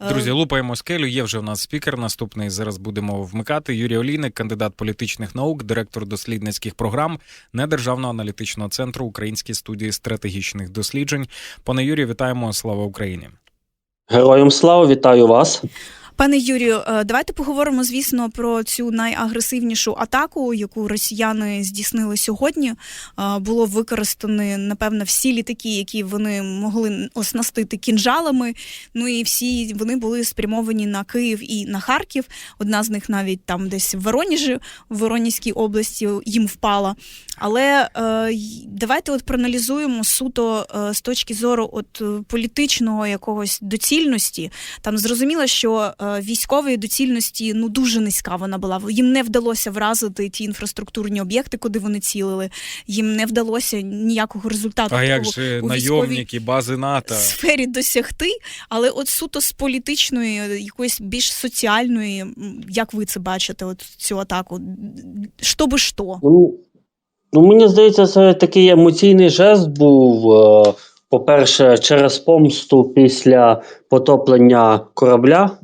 Е, Друзі, лупаємо скелю. Є вже в нас спікер. Наступний зараз будемо вмикати. Юрій Олійник, кандидат політичних наук, директор дослідницьких програм Недержавного аналітичного центру Української студії стратегічних досліджень. Пане Юрію, вітаємо! Слава Україні! Героям слава, вітаю вас. Пане Юрію, е, давайте поговоримо, звісно, про цю найагресивнішу атаку, яку росіяни здійснили сьогодні. Е, Було використані, напевно, всі літаки, які вони могли оснастити кінжалами. Ну і всі вони були спрямовані на Київ і на Харків. Одна з них навіть там десь в Воронежі, в Воронезькій області їм впала. Але е, давайте от проаналізуємо суто з точки зору от політичного якогось доцільності. Там зрозуміло, що військової доцільності ну дуже низька вона була. Їм не вдалося вразити ті інфраструктурні об'єкти, куди вони цілили. Їм не вдалося ніякого результату А як же у найомники, бази НАТО? сфері досягти, але от суто з політичної, е, якоїсь більш соціальної, як ви це бачите, от цю атаку? Що би що? Ну, ну мені здається, це такий емоційний жест був. е, По-перше, через помсту після потоплення корабля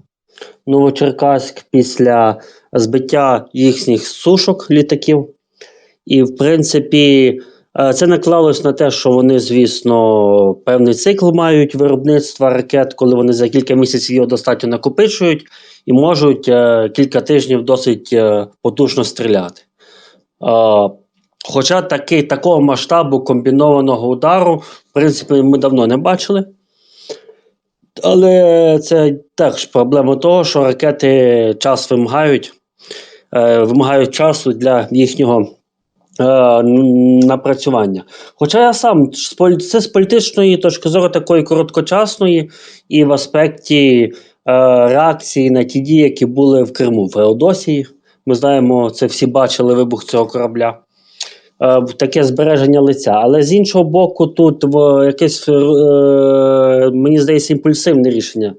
Новочеркаськ, після збиття їхніх сушок літаків. І, в принципі, е, це наклалось на те, що вони, звісно, певний цикл мають виробництва ракет, коли вони за кілька місяців його достатньо накопичують і можуть е, кілька тижнів досить е, потужно стріляти. Хоча таки, такого масштабу комбінованого удару, в принципі, ми давно не бачили. Але це теж проблема того, що ракети час вимагають, е, вимагають часу для їхнього е, напрацювання. Хоча я сам це з політичної точки зору такої короткочасної і в аспекті е, реакції на ті дії, які були в Криму, в Феодосії. Ми знаємо, це всі бачили вибух цього корабля. Е, таке збереження лиця. Але з іншого боку, тут в якесь, е, мені здається, імпульсивне рішення.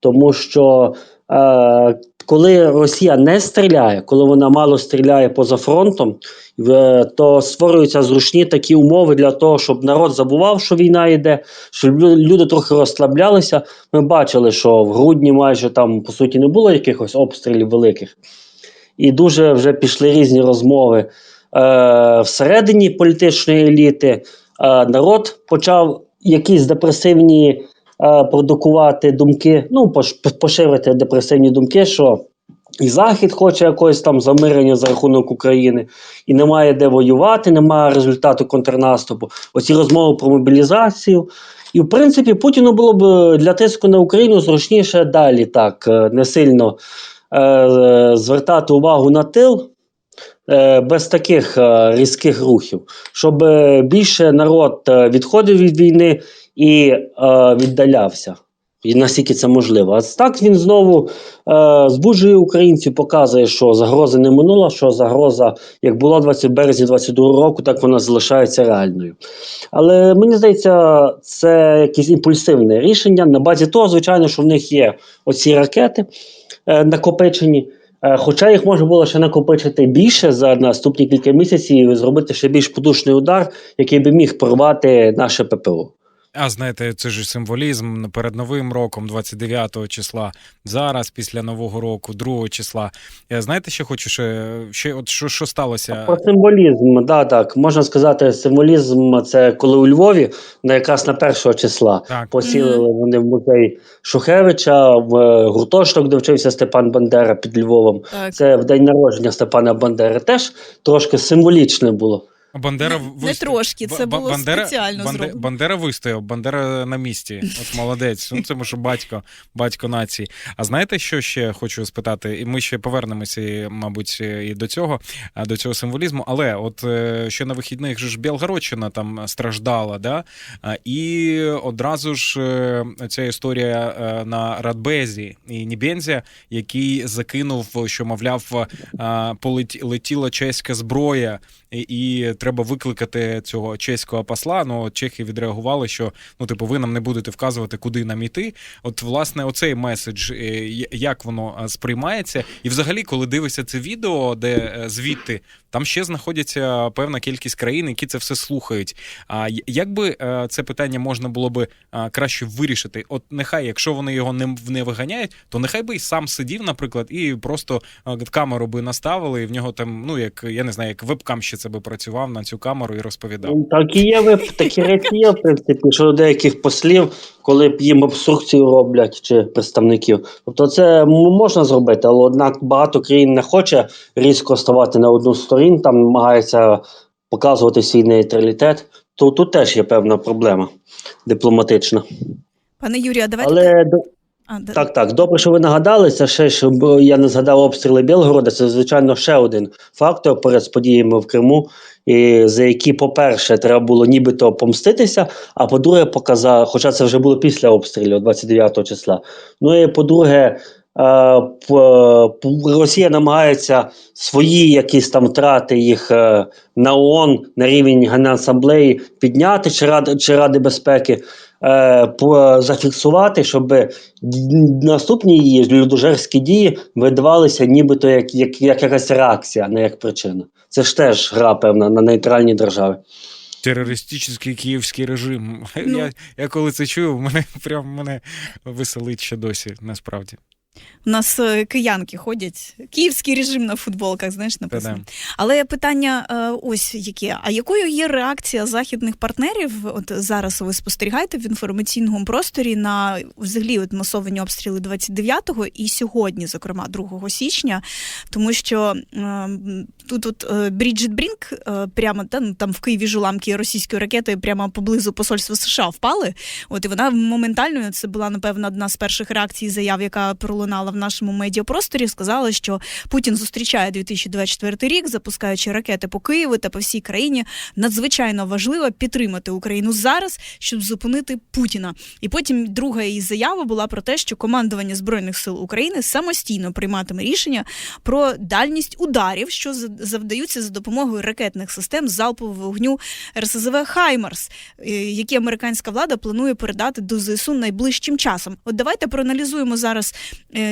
Тому що е, коли Росія не стріляє, коли вона мало стріляє поза фронтом, в- то створюються зручні такі умови для того, щоб народ забував, що війна йде, щоб люди трохи розслаблялися. Ми бачили, що в грудні майже там по суті не було якихось обстрілів великих, і дуже вже пішли різні розмови е, всередині політичної еліти. Е, народ почав якісь депресивні е, продукувати думки, ну, поширити депресивні думки, що і Захід хоче якогось там замирення за рахунок України, і немає де воювати, немає результату контрнаступу. Оці розмови про мобілізацію. І, в принципі, Путіну було б е, для тиску на Україну зручніше далі так е, не сильно е, звертати увагу на тил. Е, Без таких е, різких рухів, щоб е, більше народ відходив від війни і віддалявся. І наскільки це можливо. А так він знову е, збуджує українців, показує, що загроза не минула, що загроза, як була 20 березня 22 року, так вона залишається реальною. Але мені здається, це якесь імпульсивне рішення на базі того, звичайно, що в них є оці ракети е, накопичені. Е, Хоча їх можна було ще накопичити більше за наступні кілька місяців і зробити ще більш подушний удар, який би міг порвати наше ППО. А знаєте, це ж символізм перед новим роком, 29 числа, зараз, після нового року, 2 числа. Я знаєте, що хочу ще, ще от що, що сталося? Про символізм, да, так. Можна сказати, символізм це коли у Львові, на якраз на першого числа Так, поцілили вони в музей Шухевича, в е, гуртожиток, де вчився Степан Бандера під Львовом. Так. Це в день народження Степана Бандери. Теж трошки символічне було. Бандера Не- не трошки, це було Бандера, спеціально Банде- зроблено. Бандера вистояв, Бандера на місці. От молодець. Ну, це може батько, батько нації. А знаєте, що ще хочу спитати? І ми ще повернемося, і, мабуть, і до цього, до цього символізму. Але от е, ще на вихідних же ж Білгородщина там страждала, да? І одразу ж е, ця історія е, на Радбезі і Нібензі, який закинув, що мовляв, а, полет- летіла чеська зброя. І, треба викликати цього чеського посла. Ну чехи відреагували, що ну, типу, ви нам не будете вказувати, куди нам іти. От, власне, оцей меседж, е, як воно е, сприймається, і взагалі, коли дивишся це відео, де е, звідти там ще знаходяться певна кількість країн, які це все слухають. А як би це питання можна було би краще вирішити? От нехай, якщо вони його не, не виганяють, то нехай би й сам сидів, наприклад, і просто камеру би наставили, і в нього там, ну як я не знаю, як вебкам ще це би працював на цю камеру і розповідав. Ну, Так і є вип- такі речі є, в принципі, що у деяких послів, коли б їм обструкцію роблять чи представників. Тобто це можна зробити, але однак багато країн не хоче різко ставати на одну сторін, там намагається показувати свій нейтралітет. То тут теж є певна проблема дипломатична. Пане Юрію, а давайте Але до- а, так, так, добре, що ви нагадали. Це ще щоб я не згадав обстріли Білгорода. Це звичайно ще один фактор перед подіями в Криму, і за які, по-перше, треба було нібито помститися. А по-друге, показав, хоча це вже було після обстрілів 29 числа. Ну і по-друге, е, Росія намагається свої якісь там втрати їх е, на ООН на рівень Генасамблеї підняти чи Ради, чи Ради безпеки зафіксувати, щоб наступні її людожерські дії видавалися нібито як, як, як якась реакція, а не як причина. Це ж теж гра певна на нейтральній державі. Терористичний київський режим. Ну. Я, я коли це чую, мене прям мене веселить ще досі, насправді. У нас е, киянки ходять. Київський режим на футболках, знаєш, написано. Але питання е, ось яке: а якою є реакція західних партнерів? От зараз ви спостерігаєте в інформаційному просторі на взагалі от масовані обстріли 29-го і сьогодні, зокрема 2 січня, тому що е, тут от е, Бріджит Брінк прямо та, ну, там в Києві ж уламки російської ракети прямо поблизу посольства США впали. От і вона моментально це була напевно одна з перших реакцій заяв, яка пролунала в нашому медіапросторі. Сказала, що Путін зустрічає 2024 рік, запускаючи ракети по Києву та по всій країні. Надзвичайно важливо підтримати Україну зараз, щоб зупинити Путіна. І потім друга її заява була про те, що командування збройних сил України самостійно прийматиме рішення про дальність ударів, що за- завдаються за допомогою ракетних систем залпового вогню РСЗВ Хаймарс, е, які американська влада планує передати до ЗСУ найближчим часом. От давайте проаналізуємо зараз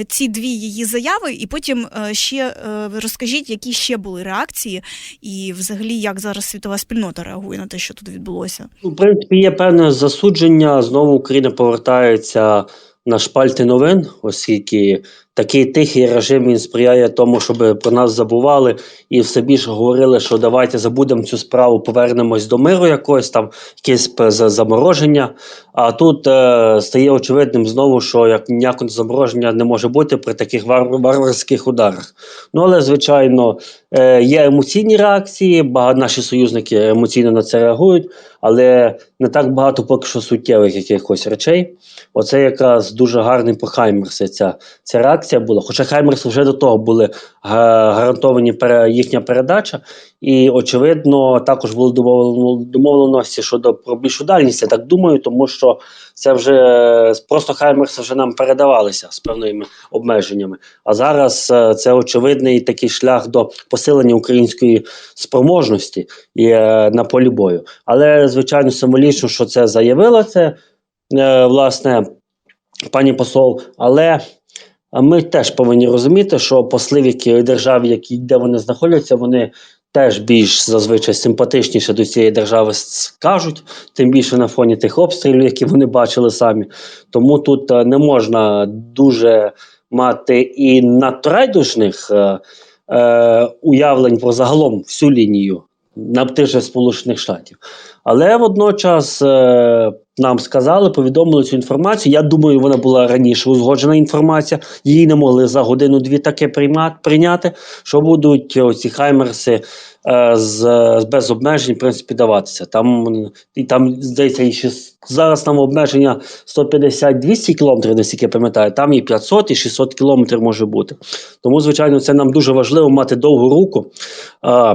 ці дві її заяви, і потім е, ще е, розкажіть, які ще були реакції, і взагалі як зараз світова спільнота реагує на те, що тут відбулося. Ну, В принципі, є певне засудження. Знову Україна повертається на шпальти новин, оскільки такий тихий режим він сприяє тому, щоб про нас забували і все більше говорили, що давайте забудемо цю справу, повернемось до миру якогось там, якесь замороження. А тут е, стає очевидним знову, що як ніякого замороження не може бути при таких вар- варварських ударах. Ну але звичайно е, є емоційні реакції. Багато наші союзники емоційно на це реагують, але не так багато поки що суттєвих якихось речей. Оце якраз дуже гарний по Хаймерсі ця, ця реакція була. Хоча Хаймерс вже до того були гарантовані їхня передача, і очевидно також були домовлено, домовленості щодо про більшу дальність. Я так думаю, тому що це вже просто Хаймерси вже нам передавалися з певними обмеженнями. А зараз е, це очевидний такий шлях до посилення української спроможності і, е, на полі бою. Але звичайно символічно, що це заявила це е, власне пані посол. Але ми теж повинні розуміти, що посли в якій державі, які де вони знаходяться, вони. Теж більш зазвичай симпатичніше до цієї держави скажуть, тим більше на фоні тих обстрілів, які вони бачили самі. Тому тут е, не можна дуже мати і надто райдужних е, е, уявлень про загалом всю лінію на тих Сполучених Штатів. Але водночас е, нам сказали, повідомили цю інформацію. Я думаю, вона була раніше узгоджена інформація. Її не могли за годину-дві таке приймати, прийняти, що будуть оці хаймерси е, з, без обмежень, в принципі, даватися. Там і там здається, і ще зараз нам обмеження 150-200 кілометрів, наскільки я пам'ятаю. Там і 500, і 600 кілометрів може бути. Тому, звичайно, це нам дуже важливо мати довгу руку. Е,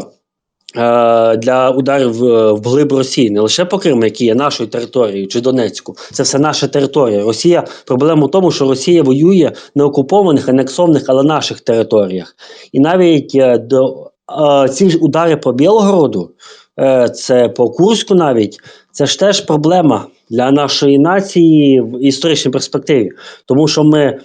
Для ударів е, вглиб Росії, не лише по Криму, який є нашою територією чи Донецьку, це все наша територія. Росія проблема в тому, що Росія воює на окупованих, анексованих, але наших територіях. І навіть е, до е, ці ж удари по Білгороду, е, це по Курську навіть, це ж теж проблема для нашої нації в історичній перспективі. Тому що ми е,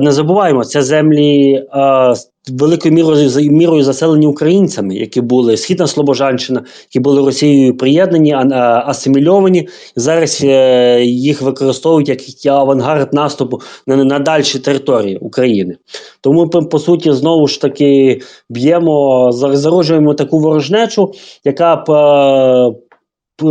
не забуваємо, це землі е, великою мірою, мірою заселені українцями, які були Східна Слобожанщина, які були Росією приєднані, а, асимільовані. Зараз е, їх використовують як авангард наступу на, на дальші території України. Тому ми, по суті, знову ж таки б'ємо, за- зароджуємо таку ворожнечу, яка б,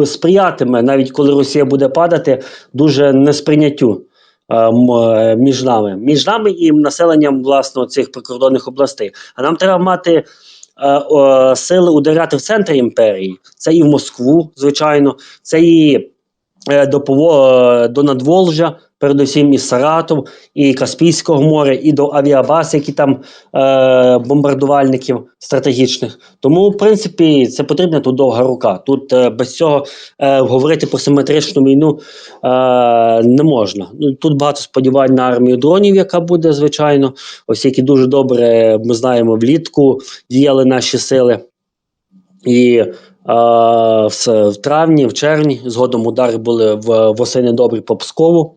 е, сприятиме, навіть коли Росія буде падати, дуже несприйняттю. Е, е, Між нами, між нами і населенням власно цих прикордонних областей. А нам треба мати е, сили ударяти в центр імперії. Це і в Москву, звичайно, це і до, до Надволжя, передусім і Саратов, і Каспійського моря, і до авіабаз, які там е, бомбардувальників стратегічних. Тому, в принципі, це потрібна тут довга рука. Тут е, без цього е, говорити про симетричну війну е, не можна. Ну, Тут багато сподівань на армію дронів, яка буде, звичайно. Ось які дуже добре, ми знаємо, влітку діяли наші сили. І в, в травні, в червні, згодом удари були в восени добрі по Пскову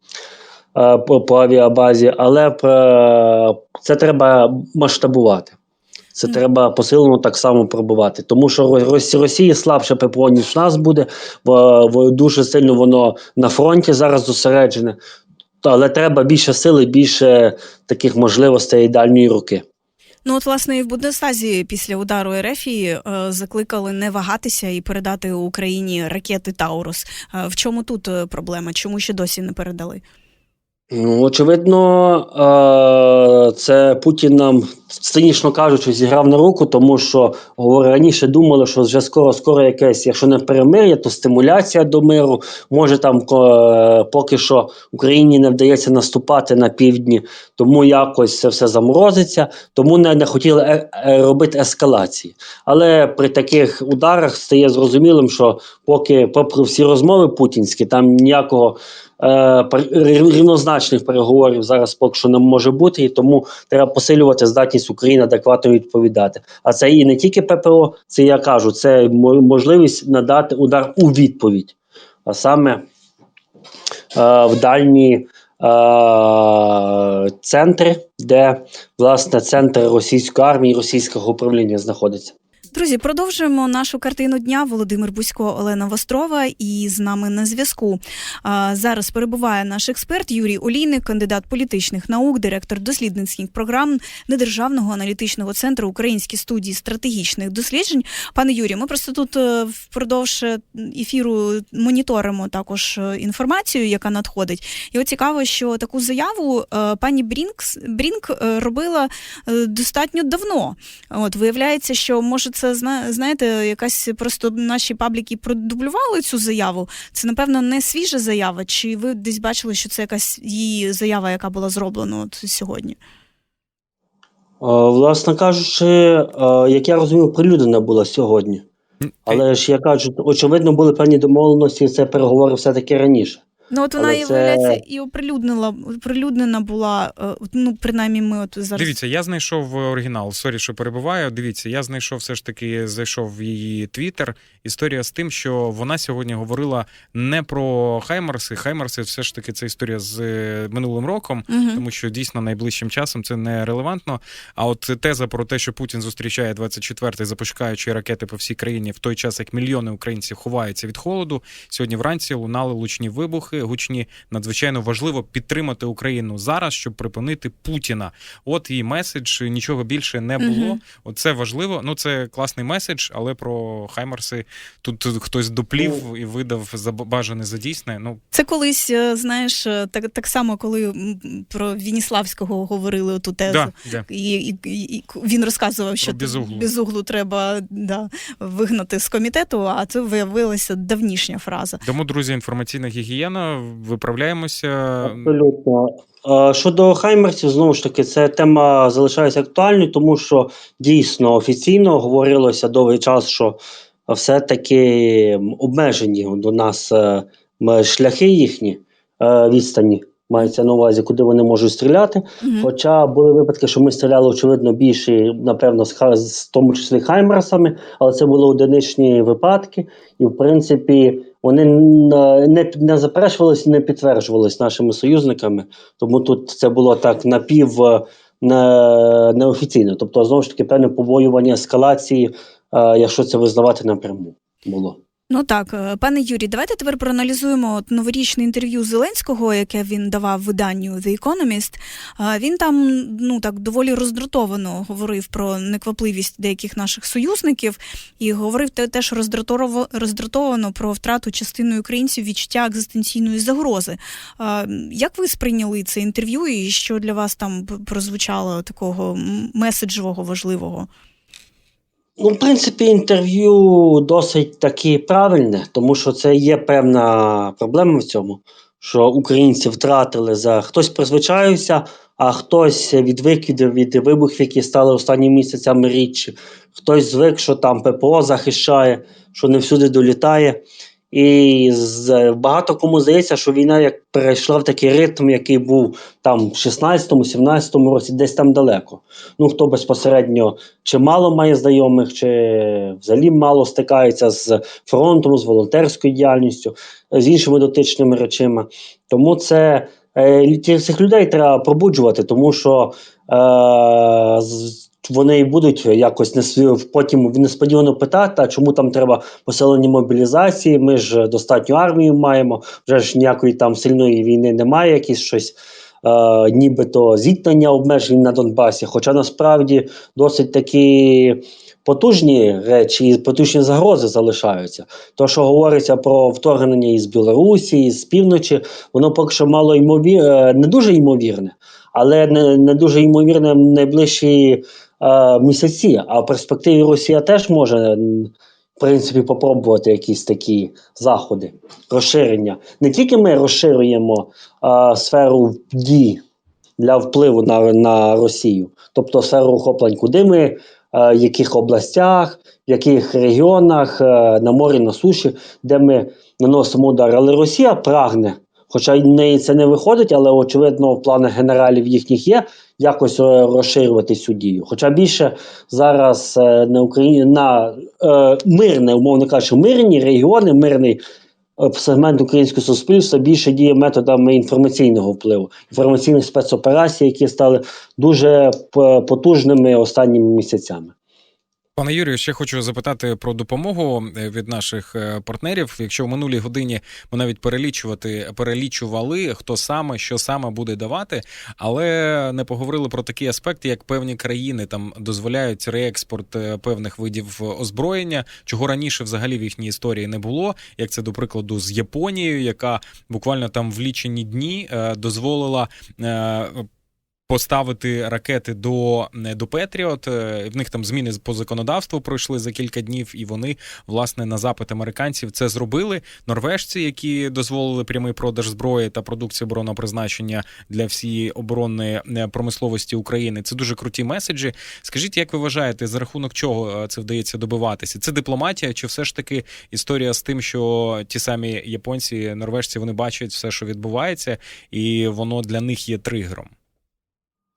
е, по, по авіабазі, але е, це треба масштабувати. Це Мгм. треба посилено так само пробувати. Тому що Ро- Рос- Росії слабше ППО, ніж в нас буде, в, дуже сильно воно на фронті зараз зосереджене. Але треба більше сили, більше таких можливостей дальньої руки. Ну, от, власне, і в Бундестазі після удару РФі е, закликали не вагатися і передати Україні ракети Таурус. Е, в чому тут е, проблема? Чому ще досі не передали? Ну, очевидно, е, це Путін нам, цинічно кажучи, зіграв на руку, тому що раніше думали, що вже скоро, скоро якесь, якщо не перемир'я, то стимуляція до миру. Може там е, поки що Україні не вдається наступати на півдні, тому якось це все заморозиться, тому не, не хотіли е, робити ескалації. Але при таких ударах стає зрозумілим, що поки, попри всі розмови путінські, там ніякого рівнозначних переговорів зараз поки що не може бути, і тому треба посилювати здатність України адекватно відповідати. А це і не тільки ППО, це я кажу, це можливість надати удар у відповідь, а саме е, в дальні. е, Центри, де власне центр російської армії, російського управління знаходиться. Друзі, продовжуємо нашу картину дня. Володимир Бузько, Олена Вострова, і з нами на зв'язку. Зараз перебуває наш експерт Юрій Олійник, кандидат політичних наук, директор дослідницьких програм Недержавного аналітичного центру Українські студії стратегічних досліджень. Пане Юрію, ми просто тут е, впродовж е, ефіру моніторимо також е, інформацію, яка надходить. І от цікаво, що таку заяву пані Брінкс Брінк робила достатньо давно. От виявляється, що може це знаєте, якась просто наші пабліки продублювали цю заяву. Це напевно не свіжа заява. Чи ви десь бачили, що це якась її заява, яка була зроблена от сьогодні? Е, Власне кажучи, е, як я розумів, прилюднена була сьогодні. Але ж я кажу, очевидно, були певні домовленості, це переговори все-таки раніше. Ну от вона і це- і оприлюднила оприлюднена була. е, Ну принаймні, ми от зараз Дивіться, я знайшов оригінал. Сорі, що перебуваю. Дивіться, я знайшов все ж таки, зайшов в її твіттер. Історія з тим, що вона сьогодні говорила не про Хаймарси. Хаймарси все ж таки це історія з е, минулим роком. Мгм. Тому що дійсно найближчим часом це не релевантно. А от теза про те, що Путін зустрічає 24-й, запускаючи ракети по всій країні в той час, як мільйони українців ховаються від холоду. Сьогодні вранці лунали лучні вибухи, гучні. Надзвичайно важливо підтримати Україну зараз, щоб припинити Путіна. От її меседж, нічого більше не було. От важливо. Ну це класний меседж, але про Хаймарси тут хтось доплів і видав за бажане за дійсне. Ну Це колись, е, знаєш, е, так, так само, коли про Вініславського говорили ту тезу. да, да. І, і, і, він розказував, що Безуглу. безуглу треба да, вигнати з комітету, а це виявилася давнішня фраза. Тому, друзі, інформаційна гігієна. Виправляємося. Абсолютно. Е, Щодо Хаймерсів, знову ж таки, ця тема залишається актуальною, тому що дійсно офіційно говорилося довгий час, що все-таки обмежені до нас е, шляхи їхні е, відстані Мається на увазі, куди вони можуть стріляти. Мгм. Хоча були випадки, що ми стріляли, очевидно, більше, напевно, з, з тому числі хаймерсами, але це були одиничні випадки, і в принципі вони не, не заперечувалися, не підтверджувалися нашими союзниками. Тому тут це було так напів е, не, неофіційно. Тобто, знову ж таки, певне побоювання ескалації, е, якщо це визнавати напряму було. Ну так, е, пане Юрій, давайте тепер проаналізуємо от новорічне інтерв'ю Зеленського, яке він давав виданню The Economist. Він там ну так доволі роздратовано говорив про неквапливість деяких наших союзників і говорив те- теж роздратовано про втрату частиною українців відчуття екзистенційної загрози. Як ви сприйняли це інтерв'ю, і що для вас там прозвучало такого м, меседжевого важливого? Ну, в принципі, інтерв'ю досить таки правильне, тому що це є певна проблема в цьому, що українці втратили за хтось призвичаюся, а хтось від, від вибухів, які стали останніми місяцями рідші. Хтось звик, що там ППО захищає, що не всюди долітає. І з, багато кому здається, що війна як перейшла в такий ритм, який був там в 16-17 році, десь там далеко. Ну, хто безпосередньо чи мало має знайомих, чи взагалі мало стикається з фронтом, з волонтерською діяльністю, з іншими дотичними речами. Тому це е, цих людей треба пробуджувати, тому що е, вони і будуть якось несві- потім несподівано питати, а чому там треба посилення мобілізації. Ми ж достатньо армію маємо, вже ж ніякої там сильної війни немає, якісь щось. Е, нібито зіткнення обмежень на Донбасі, хоча насправді досить такі потужні речі і потужні загрози залишаються. То, що говориться про вторгнення із Білорусі, із півночі, воно поки що мало ймовір... е, не дуже ймовірне, але не, не дуже ймовірне найближчі е, місяці. А в перспективі Росія теж може. В принципі, попробувати якісь такі заходи, розширення. Не тільки ми розширюємо е, сферу дій для впливу на, на Росію, тобто сферу охоплень, куди ми, е, в яких областях, в яких регіонах, е, на морі, на суші, де ми наносимо удар. Але Росія прагне, хоча й неї це не виходить, але очевидно, в планах генералів їхніх є якось е, розширювати цю дію. Хоча більше зараз е, на Україні на е, мирне, умовно кажучи, мирні регіони, мирний е, сегмент українського суспільства більше діє методами інформаційного впливу, інформаційних спецоперацій, які стали дуже потужними останніми місяцями. Пане Юрію, ще хочу запитати про допомогу е, від наших е, партнерів. Якщо в минулій годині ми навіть перелічувати перелічували, хто саме що саме буде давати, але не поговорили про такі аспекти, як певні країни там дозволяють реекспорт е, певних видів озброєння, чого раніше взагалі в їхній історії не було. Як це до прикладу з Японією, яка буквально там в лічені дні дозволила. Е, Поставити ракети до, до Петріот. Е, В них там зміни по законодавству пройшли за кілька днів, і вони, власне, на запит американців це зробили. Норвежці, які дозволили прямий продаж зброї та продукції оборонного призначення для всієї оборонної е, промисловості України. Це дуже круті меседжі. Скажіть, як ви вважаєте, за рахунок чого е, це вдається добиватися? Це дипломатія, чи все ж таки історія з тим, що ті самі японці, норвежці, вони бачать все, що відбувається, і воно для них є тригером?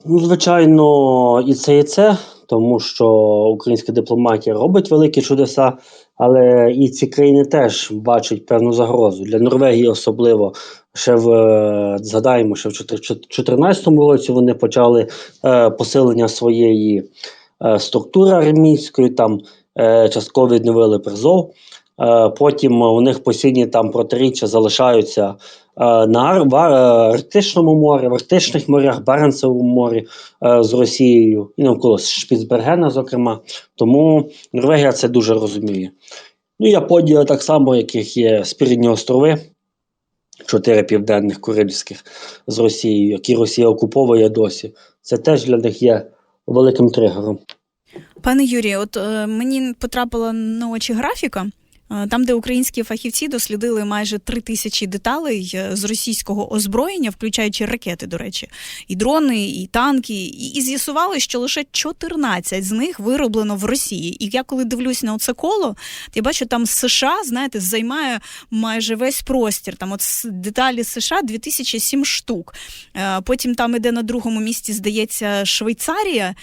Ну, звичайно, і це, і це, тому що українська дипломатія робить великі чудеса, але і ці країни теж бачать певну загрозу. Для Норвегії особливо ще в е, згадаємо, що в 2014 році вони почали е, посилення своєї е, структури армійської, там е, частково відновили призов. Е, потім у них постійні там протиріччя залишаються на Ар- в е, Арктичному морі, в Арктичних морях, Баренцевому морі е, з Росією і навколо Шпіцбергена, зокрема. Тому Норвегія це дуже розуміє. Ну, Японія так само, яких є Спірідні острови, чотири південних Курильських з Росією, які Росія окуповує досі. Це теж для них є великим тригером. Пане Юрію, от е, мені потрапила на очі графіка. Е, Там, де українські фахівці дослідили майже три тисячі деталей е, з російського озброєння, включаючи ракети, до речі, і дрони, і танки, і, і з'ясували, що лише 14 з них вироблено в Росії. І я коли дивлюсь на оце коло, я бачу, там США, знаєте, займає майже весь простір. Там от деталі США 2007 штук. Е, Потім там іде на другому місці, здається, Швейцарія,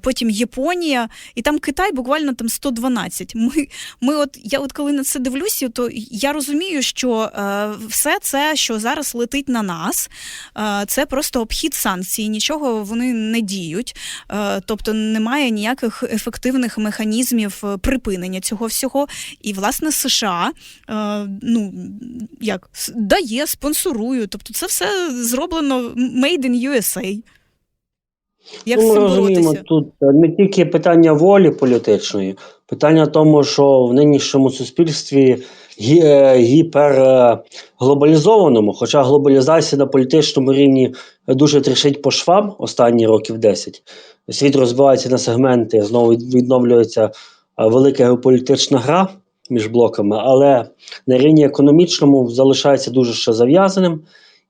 потім Японія, і там Китай буквально там 112. Ми, ми от я от коли на це дивлюся, то я розумію, що е, все це, що зараз летить на нас, е, це просто обхід санкцій, нічого вони не діють. Е, тобто немає ніяких ефективних механізмів припинення цього всього. І власне США ну як дає, спонсорує. Тобто, це все зроблено made in USA. Як з ну, ми розуміємо, боротися? тут е, не тільки питання волі політичної, питання в тому, що в нинішньому суспільстві гі- е, гіперглобалізованому, хоча глобалізація на політичному рівні дуже трішить по швам останні років 10. Світ розбивається на сегменти, знову відновлюється е, велика геополітична гра між блоками, але на рівні економічному залишається дуже ще зав'язаним.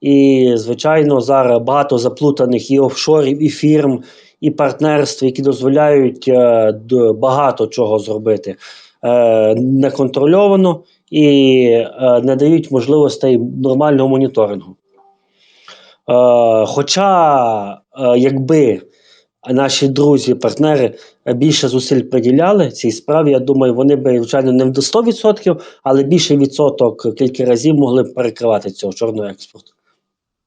І, звичайно, зараз багато заплутаних і офшорів, і фірм, і партнерств, які дозволяють е, багато чого зробити е, неконтрольовано і е, не дають можливостей нормального моніторингу. Хоча, якби наші друзі, партнери більше зусиль приділяли цій справі, я думаю, вони би, звичайно, не до 100%, але більший відсоток кілька разів могли б перекривати цього чорного експорту.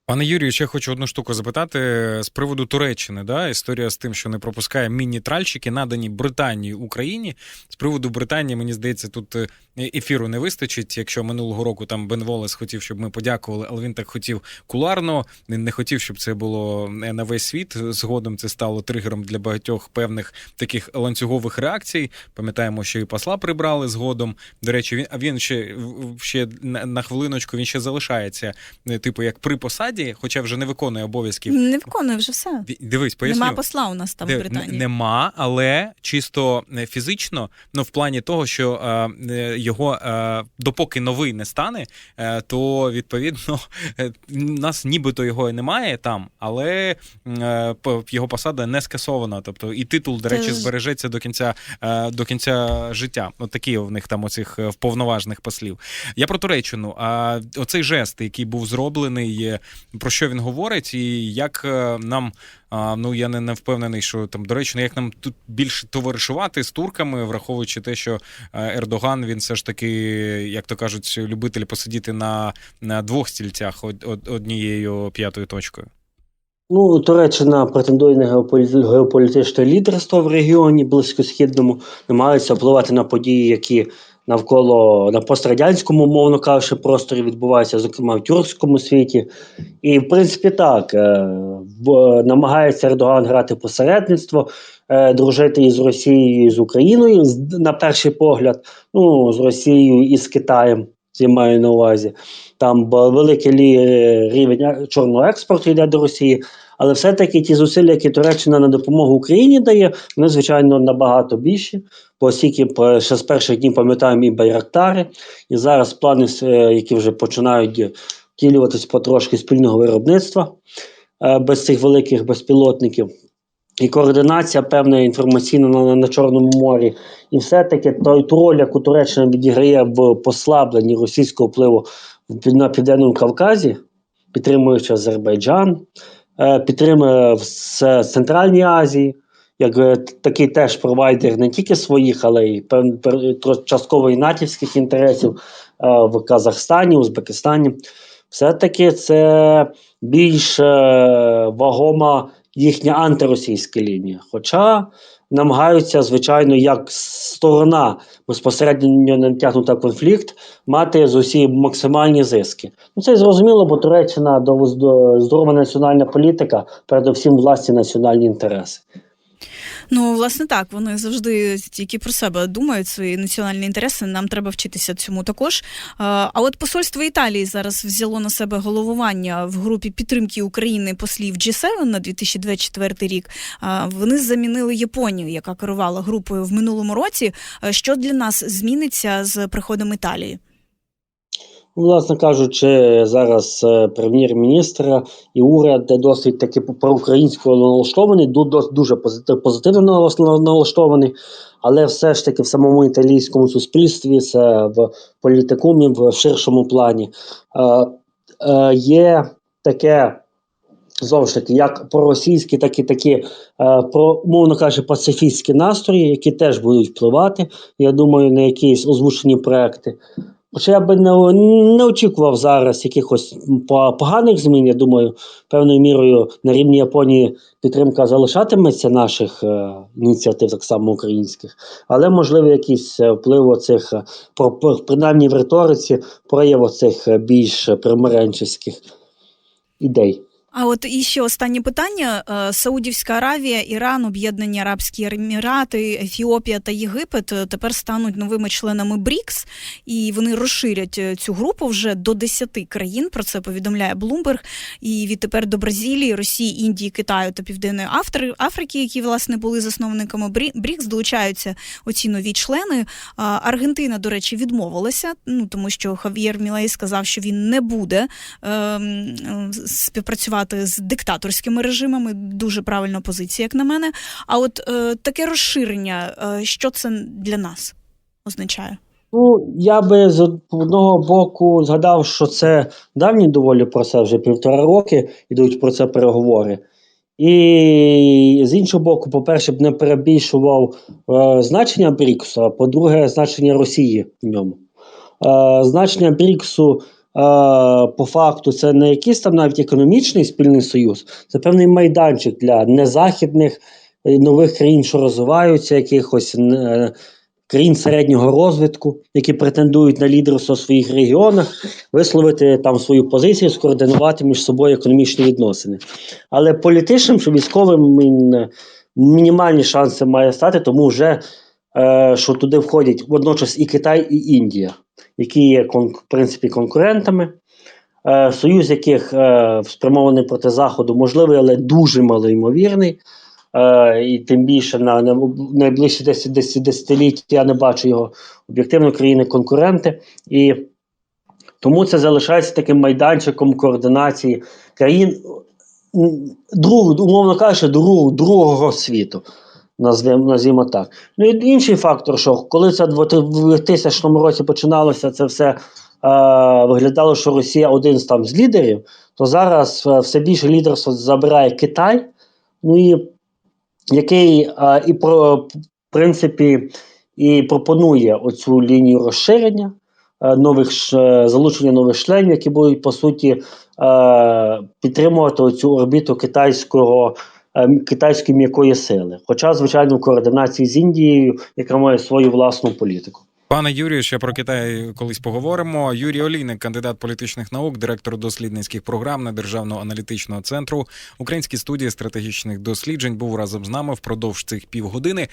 Пане Юрію, ще хочу одну штуку запитати з приводу Туреччини. Да? Історія з тим, що не пропускає міні-тральщики, надані Британії Україні. З приводу Британії, мені здається, тут е, ефіру не вистачить. Якщо минулого року там Бен Волес хотів, щоб ми подякували, але він так хотів куларно. Він не хотів, щоб це було е, на весь світ. Згодом це стало тригером для багатьох певних таких ланцюгових реакцій. Пам'ятаємо, що і посла прибрали згодом. До речі, він а він ще ще на, хвилиночку він ще залишається, е, типу, як при посаді, хоча вже не виконує обов'язків. Не виконує вже все. Дивись, поясню. Нема посла у нас там в Британії. Нема, але чисто е, фізично, ну в плані того, що е, е, його е, допоки новий не стане, е, то відповідно е, нас нібито його і немає там, але е, його посада не скасована. Тобто і титул, до речі, ж- збережеться до кінця до кінця життя. От такі в них там оцих е, повноважних послів. Я про Туреччину. А оцей жест, який був зроблений, про що він говорить, і як е, нам. Ну я не, не впевнений, що там до речі, ну, як нам тут більше товаришувати з турками, враховуючи те, що е, Ердоган він все ж таки, як то кажуть, любитель посидіти на, на двох стільцях од, од, однією п'ятою точкою. Ну, Туреччина претендує на геополі- геополітичне лідерство в регіоні близькосхідному, намагається впливати на події, які навколо на пострадянському, мовно кажучи, просторі відбуваються, зокрема в тюркському світі. І, в принципі, так, е, намагається Ердоган грати посередництво, е, дружити із Росією, і з Україною, на перший погляд, ну, з Росією і з Китаєм, я маю на увазі. Там великий рівень чорного експорту йде до Росії, але все-таки ті зусилля, які Туреччина на допомогу Україні дає, вони, звичайно, набагато більші. Бо оскільки ще з перших днів пам'ятаємо і Байрактари, і зараз плани, е, які вже починають втілюватись потрошки спільного виробництва е, без цих великих безпілотників. І координація певна інформаційна на, на Чорному морі, і все-таки той ту роль, яку Туреччина відіграє в послабленні російського впливу на Південному Кавказі, підтримуючи Азербайджан, е, підтримує в Центральній Азії, як е, такий теж провайдер не тільки своїх, але й частково і натівських інтересів е, в Казахстані, Узбекистані. Все-таки це більш е, вагома їхня антиросійська лінія. Хоча намагаються, звичайно, як сторона безпосередньо не втягнута конфлікт, мати з усі максимальні зиски. Ну це зрозуміло, бо Туреччина до, до здорова національна політика, передусім власні національні інтереси. Ну, власне, так, вони завжди тільки про себе думають, свої національні інтереси. Нам треба вчитися цьому також. А от посольство Італії зараз взяло на себе головування в групі підтримки України послів G7 на 2024 рік. Вони замінили Японію, яка керувала групою в минулому році. Що для нас зміниться з приходом Італії? Власне кажучи, зараз е, прем'єр-міністр і уряд досить таки проукраїнсько налаштований, дуже позитивно налаштований, але все ж таки в самому італійському суспільстві, це в політикумі, в ширшому плані, е, е, є таке. Знову ж таки, як проросійські, так і такі, про, умовно кажучи, пацифістські настрої, які теж будуть впливати, я думаю, на якісь озвучені проекти. Хоча я би не, не очікував зараз якихось поганих змін. Я думаю, певною мірою на рівні Японії підтримка залишатиметься наших е, ініціатив, так само українських, але можливо якийсь е, вплив оцих, е, про, принаймні в риториці, прояв оцих е, більш примиренческих ідей. А от і ще останнє питання: Е, Саудівська Аравія, Іран, Об'єднані Арабські Емірати, Ефіопія та Єгипет е, тепер стануть новими членами БРІКС, і вони розширять е, цю групу вже до 10 країн. Про це повідомляє Блумберг. І відтепер до Бразилії, Росії, Індії, Китаю та Південної Афри- Африки, які власне були засновниками Брі- БРІКС, долучаються оці нові члени. Аргентина, до речі, відмовилася, ну тому що Хав'єр Мілей сказав, що він не буде е, співпрацювати з диктаторськими режимами. Дуже правильна позиція, як на мене. А от е, таке розширення, е, що це для нас означає? Ну, я би з одного боку згадав, що це давній доволі процес, вже півтора роки йдуть про це переговори. І з іншого боку, по-перше, б не перебільшував е, значення Бріксу, а по-друге, значення Росії в ньому. Е, значення Бріксу по факту це не якийсь там навіть економічний спільний союз, це певний майданчик для незахідних е, нових країн, що розвиваються, якихось е, країн середнього розвитку, які претендують на лідерство в своїх регіонах, висловити там свою позицію, скоординувати між собою економічні відносини. Але політичним чи військовим мінімальні шанси має стати, тому вже що туди входять водночас і Китай, і Індія, які є в принципі конкурентами. Е, союз яких е, спрямований проти Заходу можливий, але дуже малоймовірний. Е, і тим більше на, на найближчі 10, 10 десятиліття я не бачу його об'єктивно країни-конкуренти. І тому це залишається таким майданчиком координації країн, друг, умовно кажучи, друг, другого світу. Назвімо так. Ну і інший фактор, що коли це в 2000 році починалося це все. Е, виглядало, що Росія один з там з лідерів, то зараз е, все більше лідерство забирає Китай. Ну і який а, і про в принципі і пропонує оцю лінію розширення е, нових е, залучення нових членів, які будуть по суті е, підтримувати оцю орбіту китайського. Е, Китайської м'якої сили, хоча, звичайно, в координації з Індією, яка має свою власну політику. Пане Юрію, ще про Китай колись поговоримо. Юрій Олійник, кандидат політичних наук, директор дослідницьких програм на державного аналітичного центру Українській студії стратегічних досліджень, був разом з нами впродовж цих півгодини.